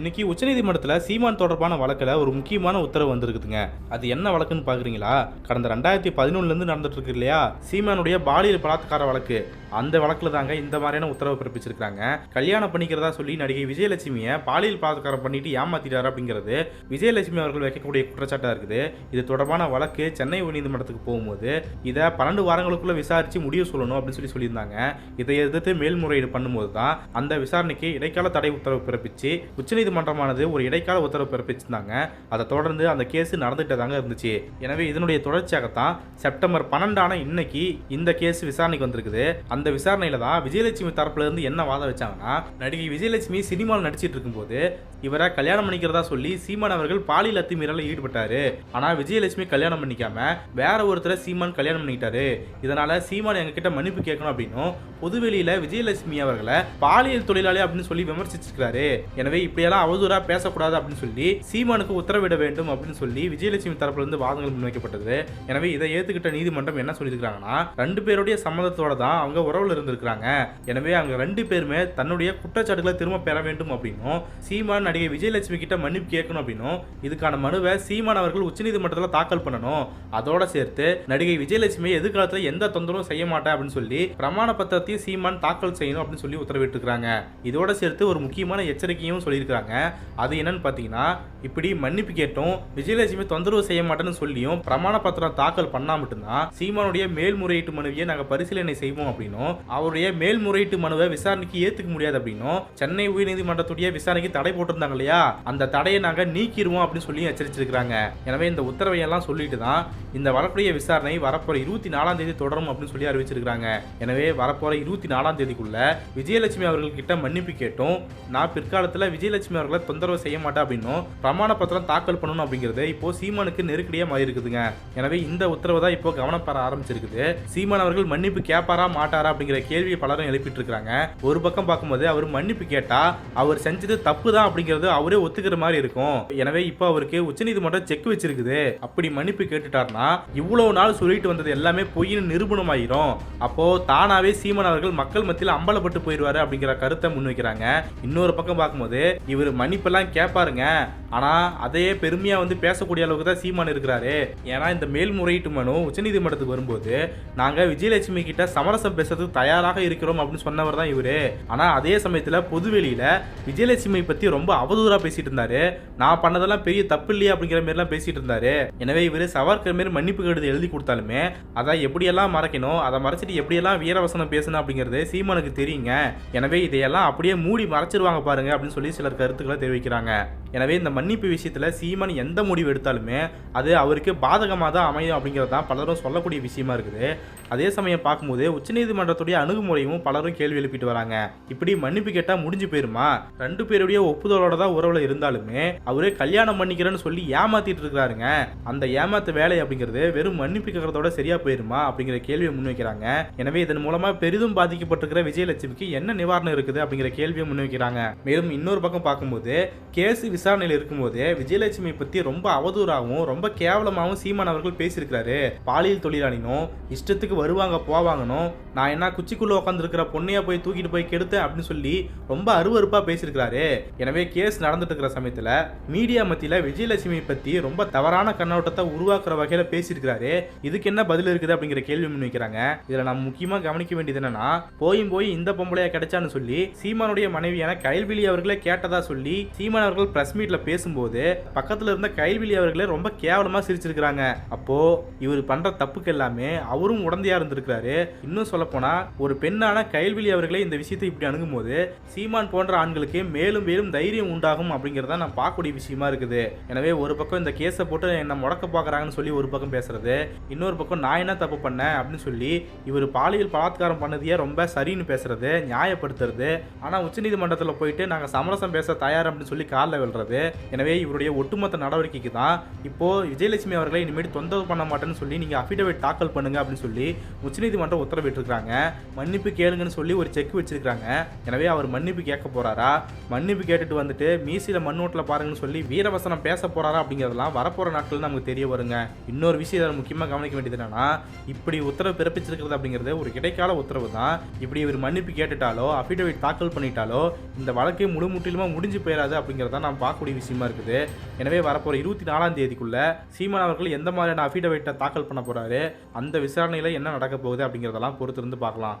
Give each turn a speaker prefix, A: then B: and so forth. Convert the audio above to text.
A: இன்னைக்கு உச்சநீதிமன்றத்தில் சீமான் தொடர்பான வழக்கில் ஒரு முக்கியமான உத்தரவு வந்திருக்குதுங்க. அது என்ன வழக்குன்னு பார்க்குறீங்களா கடந்த ரெண்டாயிரத்தி பதினொன்றுலேருந்து நடந்துட்டு இருக்கு இல்லையா? சீமானுடைய பாலியல் பலாத்கார வழக்கு. அந்த வழக்கில் தாங்க இந்த மாதிரியான உத்தரவு பிறப்பிச்சிருக்காங்க கல்யாணம் பண்ணிக்கிறதா சொல்லி நடிகை விஜயலட்சுமியை பாலியல் பலாத்காரம் பண்ணிட்டு ஏமாத்திட்டாரு அப்படிங்கிறது விஜயலட்சுமி அவர்கள் வைக்கக்கூடிய குற்றச்சாட்டாக இருக்குது. இது தொடர்பான வழக்கு சென்னை உயர்நீதிமன்றத்துக்கு போகும்போது இதை பன்னெண்டு வாரங்களுக்குள்ள விசாரிச்சு முடிவு சொல்லணும் அப்படின்னு சொல்லி சொல்லியிருந்தாங்க. இதை எதிர்த்து மேல்முறையீடு பண்ணும்போது தான் அந்த விசாரணைக்கு இடைக்கால தடை உத்தரவு பிறப்பிச்சு உச்சநீதி உச்சநீதிமன்றமானது ஒரு இடைக்கால உத்தரவு பிறப்பிச்சிருந்தாங்க. அதை தொடர்ந்து அந்த கேஸ் நடந்துகிட்டே தாங்க இருந்துச்சு. எனவே இதனுடைய தொடர்ச்சியாகத்தான் செப்டம்பர் பன்னெண்டான இன்னைக்கு இந்த கேஸ் விசாரணைக்கு வந்திருக்குது. அந்த விசாரணையில தான் விஜயலட்சுமி தரப்புல இருந்து என்ன வாதம் வச்சாங்கன்னா நடிகை விஜயலட்சுமி சினிமாவில் நடிச்சிட்டு இருக்கும்போது இவரை கல்யாணம் பண்ணிக்கிறதா சொல்லி சீமான் அவர்கள் பாலியல் அத்துமீறலில் ஈடுபட்டாரு. ஆனா விஜயலட்சுமி கல்யாணம் பண்ணிக்காம வேற ஒருத்தரை சீமான் கல்யாணம் பண்ணிக்கிட்டாரு. இதனால சீமான் எங்ககிட்ட மன்னிப்பு கேட்கணும் அப்படின்னும் பொதுவெளியில விஜயலட்சுமி அவர்களை பாலியல் தொழிலாளி அப்படின்னு சொல்லி விமர்சிச்சிருக்காரு எனவே இப்படியெல்லாம் அவதூறா பேசக்கூடாது அப்படின்னு சொல்லி சீமானுக்கு உத்தரவிட வேண்டும் அப்படின்னு சொல்லி விஜயலட்சுமி தரப்புலேருந்து வாதங்கள் முன்வைக்கப்பட்டது. எனவே இதை ஏத்துக்கிட்ட நீதிமன்றம் என்ன சொல்லியிருக்காங்கன்னா ரெண்டு பேருடைய சம்மதத்தோட தான் அவங்க உறவுல இருந்திருக்கிறாங்க. எனவே அவங்க ரெண்டு பேருமே தன்னுடைய குற்றச்சாட்டுகளை திரும்ப பெற வேண்டும் அப்படின்னும் சீமான் நடிகை விஜயலட்சுமி கிட்ட மன்னிப்பு கேட்கணும் அப்படின்னும் இதுக்கான மனுவை சீமான் அவர்கள் உச்சநீதிமன்றத்தில் தாக்கல் பண்ணணும். அதோட சேர்த்து நடிகை விஜயலட்சுமி எதிர்காலத்தில் எந்த தொந்தரவும் செய்ய மாட்டேன் அப்படின்னு சொல்லி பிரமாண பத்திரத்தையும் சீமான் தாக்கல் செய்யணும் அப்படின்னு சொல்லி உத்தரவிட்டிருக்காங்க இதோட சேர்த்து ஒரு முக்கியமான எச்சரிக்கையும் சொல்லியிருக்காங்க அது என்னன்னு பார்த்தீங்கன்னா இப்படி மன்னிப்பு கேட்டும் விஜயலட்சுமி தொந்தரவு செய்ய மாட்டேன்னு சொல்லியும் பிரமாண பத்திரம் தாக்கல் பண்ணா மட்டும்தான் சீமானுடைய மேல்முறையீட்டு மனுவையை நாங்கள் பரிசீலனை செய்வோம் அப்படின்னும் அவருடைய மேல்முறையீட்டு மனுவை விசாரணைக்கு ஏத்துக்க முடியாது அப்படின்னும் சென்னை உயர்நீதிமன்றத்துடைய விசாரணைக்கு தடை போட்டிருந்தாங்க இல்லையா? அந்த தடையை நாங்கள் நீக்கிடுவோம் அப்படின்னு சொல்லி எச்சரிச்சிருக்கிறாங்க. எனவே இந்த உத்தரவை எல்லாம் சொல்லிட்டு தான் இந்த வழக்குடைய விசாரணை வரப்போற இருபத்தி நாலாம் தேதி தொடரும் அப்படின்னு சொல்லி அறிவிச்சிருக்காங்க எனவே வரப்போற இருபத்தி நாலாம் தேதிக்குள்ள விஜயலட்சுமி அவர்கள் கிட்ட மன்னிப்பு கேட்டும் நான் பிற்காலத்தில் விஜயலட்சுமி அவர்களை தொந்தரவு செய்ய மாட்டேன் அப்படின்னும் பிரமாண பத்திரம் தாக்கல் பண்ணணும் அப்படிங்கிறது இப்போ சீமானுக்கு நெருக்கடியா மாறி இருக்குதுங்க எனவே இந்த உத்தரவு தான் இப்போ கவனம் பெற ஆரம்பிச்சிருக்குது. சீமான் அவர்கள் மன்னிப்பு கேட்பாரா மாட்டாரா அப்படிங்கிற கேள்வியை பலரும் எழுப்பிட்டு இருக்காங்க ஒரு பக்கம் பார்க்கும்போது அவர் மன்னிப்பு கேட்டா அவர் செஞ்சது தப்பு தான் அப்படிங்கிறது அவரே ஒத்துக்கிற மாதிரி இருக்கும். எனவே இப்போ அவருக்கு உச்சநீதிமன்றம் செக் வச்சிருக்குது. அப்படி மன்னிப்பு கேட்டுட்டாருன்னா இவ்வளவு நாள் சொல்லிட்டு வந்தது எல்லாமே பொய்னு நிரூபணம் ஆயிரும் அப்போ தானாவே சீமான் அவர்கள் மக்கள் மத்தியில் அம்பலப்பட்டு போயிடுவாரு அப்படிங்கிற கருத்தை முன்வைக்கிறாங்க. இன்னொரு பக்கம் பார்க்கும்போது இவர் மன்னிப்பெல்லாம் கேட்பாருங்க ஆனால் அதையே பெருமையாக வந்து பேசக்கூடிய அளவுக்கு தான் சீமான் இருக்கிறாரு. ஏன்னா இந்த மேல்முறையீட்டு மனு உச்சநீதிமன்றத்துக்கு வரும்போது நாங்கள் விஜயலட்சுமி கிட்ட சமரசம் பேசுறதுக்கு தயாராக இருக்கிறோம் அப்படின்னு சொன்னவர் தான் இவர். ஆனால் அதே சமயத்தில் பொதுவெளியில் விஜயலட்சுமி பற்றி ரொம்ப அவதூறாக பேசிட்டு இருந்தாரு. நான் பண்ணதெல்லாம் பெரிய தப்பு இல்லையா அப்படிங்கிற மாதிரிலாம் பேசிட்டு இருந்தாரு. எனவே இவர் சவர்க்கர் மாரி மன்னிப்பு கடிதம் எழுதி கொடுத்தாலுமே அதை எப்படியெல்லாம் மறைக்கணும் அதை மறைச்சிட்டு எப்படியெல்லாம் வீரவசனம் பேசணும் அப்படிங்கிறது சீமானுக்கு தெரியுங்க. எனவே இதையெல்லாம் அப்படியே மூடி மறைச்சிருவாங்க பாருங்க அப்படின்னு சொல்லி சிலர் கருத்துக்களை தெரிவிக்கிறாங்க. எனவே இந்த மன்னிப்பு விஷயத்தில் சீமான் எந்த முடிவு எடுத்தாலுமே அது அவருக்கு பாதகமாக தான் அமையும் அப்படிங்கிறது தான் பலரும் சொல்லக்கூடிய விஷயமா இருக்குது. அதே சமயம் பார்க்கும்போது உச்சநீதிமன்றத்துடைய அணுகுமுறையும் பலரும் கேள்வி எழுப்பிட்டு வராங்க. இப்படி மன்னிப்பு கேட்டால் முடிஞ்சு போயிருமா? ரெண்டு பேருடைய ஒப்புதலோட தான் உறவில் இருந்தாலுமே அவரு கல்யாணம் பண்ணிக்கிறேன்னு சொல்லி ஏமாத்திட்டு இருக்கிறாருங்க. அந்த ஏமாத்த வேலை அப்படிங்கிறது வெறும் மன்னிப்பு கேட்கறதோட சரியா போயிருமா அப்படிங்கிற கேள்வியை முன்வைக்கிறாங்க எனவே இதன் மூலமா பெரிதும் பாதிக்கப்பட்டிருக்கிற விஜயலட்சுமிக்கு என்ன நிவாரணம் இருக்குது அப்படிங்கிற கேள்வியை முன்வைக்கிறாங்க மேலும் இன்னொரு பக்கம் பார்க்கும்போது கேஸ் விசாரணையில் இருக்கும்போது விஜயலட்சுமி பத்தி ரொம்ப அவதூறாகவும் ரொம்ப கேவலமாகவும் சீமான் அவர்கள் பேசியிருக்கிறாரு. பாலியல் தொழிலாளினும் இஷ்டத்துக்கு வருவாங்க போவாங்கனும் நான் என்ன குச்சிக்குள்ள உட்காந்துருக்கிற பொண்ணையா போய் தூக்கிட்டு போய் கெடுத்தேன் அப்படின்னு சொல்லி ரொம்ப அருவருப்பா பேசியிருக்கிறாரு. எனவே கேஸ் நடந்துட்டு இருக்கிற சமயத்துல மீடியா மத்தியில விஜயலட்சுமி பத்தி ரொம்ப தவறான கண்ணோட்டத்தை உருவாக்குற வகையில பேசியிருக்கிறாரு. இதுக்கு என்ன பதில் இருக்குது அப்படிங்கிற கேள்வி முன்வைக்கிறாங்க இதுல நம்ம முக்கியமா கவனிக்க வேண்டியது என்னன்னா போயும் போய் இந்த பொம்பளையா கிடைச்சான்னு சொல்லி சீமானுடைய மனைவியான கைல்விழி அவர்களே கேட்டதா சொல்லி சீமான் அவர்கள் பிரஸ் மீட்ல பேசும்போது பக்கத்துல இருந்த கைல்விழி அவர்களே ரொம்ப கேவலமா சிரிச்சிருக்கிறாங்க. அப்போ இவர் பண்ற தப்புக்கு எல்லாமே அவரும் உடந்தையா இருந்திருக்கிறாரு. இன்னும் சொல்ல போனா ஒரு பெண்ணான கைல்விழி அவர்களே இந்த விஷயத்தை இப்படி அணுகும்போது சீமான் போன்ற ஆண்களுக்கு மேலும் மேலும் தைரியம் உண்டாகும் அப்படிங்கறத நான் பார்க்கக்கூடிய விஷயமா இருக்குது. எனவே ஒரு பக்கம் இந்த கேஸை போட்டு என்ன முடக்க பார்க்கறாங்கன்னு சொல்லி ஒரு பக்கம் பேசுறது இன்னொரு பக்கம் நான் என்ன தப்பு பண்ணேன் அப்படின்னு சொல்லி இவர் பாலியல் பலாத்காரம் பண்ணதையே ரொம்ப சரின்னு பேசுறது நியாயப்படுத்துறது. ஆனா உச்சநீதிமன்றத்தில் போயிட்டு நாங்க சமரசம் பேச தயார் அப்படின்னு சொல்லி காலில் விழுறது எனவே இவருடைய ஒட்டுமொத்த நடவடிக்கைக்கு தான் இப்போ விஜயலட்சுமி அவர்களை இனிமேல் தொந்தரவு பண்ண மாட்டேன்னு சொல்லி நீங்கள் அஃபிடவிட் தாக்கல் பண்ணுங்க அப்படின்னு சொல்லி உச்சநீதிமன்றம் உத்தரவிட்டிருக்காங்க மன்னிப்பு கேளுங்கன்னு சொல்லி ஒரு செக் வச்சிருக்காங்க எனவே அவர் மன்னிப்பு கேட்க போறாரா? மன்னிப்பு கேட்டுட்டு வந்துட்டு மீசில மண்ணோட்டில் பாருங்கன்னு சொல்லி வீரவசனம் பேச போறாரா அப்படிங்கிறதெல்லாம் வரப்போற நாட்கள் நமக்கு தெரிய வருங்க. இன்னொரு விஷயம் முக்கியமாக கவனிக்க வேண்டியது என்னன்னா இப்படி உத்தரவு பிறப்பிச்சிருக்கிறது அப்படிங்கிறது ஒரு இடைக்கால உத்தரவு தான். இப்படி இவர் மன்னிப்பு கேட்டுட்டாலோ அஃபிடவிட் தாக்கல் பண்ணிட்டாலோ இந்த வழக்கே முழு முற்றிலுமா முடிஞ்சு போயிடாது அப்படிங்கிறத நான் பார்க்கக்கூடிய விஷயம் இருக்குது. எனவே வரப்போற இருபத்தி நாலாம் தேதிக்குள்ள சீமான் அவர்கள் எந்த மாதிரியான அஃபிடவிட்டை தாக்கல் பண்ண போறாரு? அந்த விசாரணையில என்ன நடக்க போகுது அப்படிங்கிறதெல்லாம் பொறுத்திருந்து பார்க்கலாம்.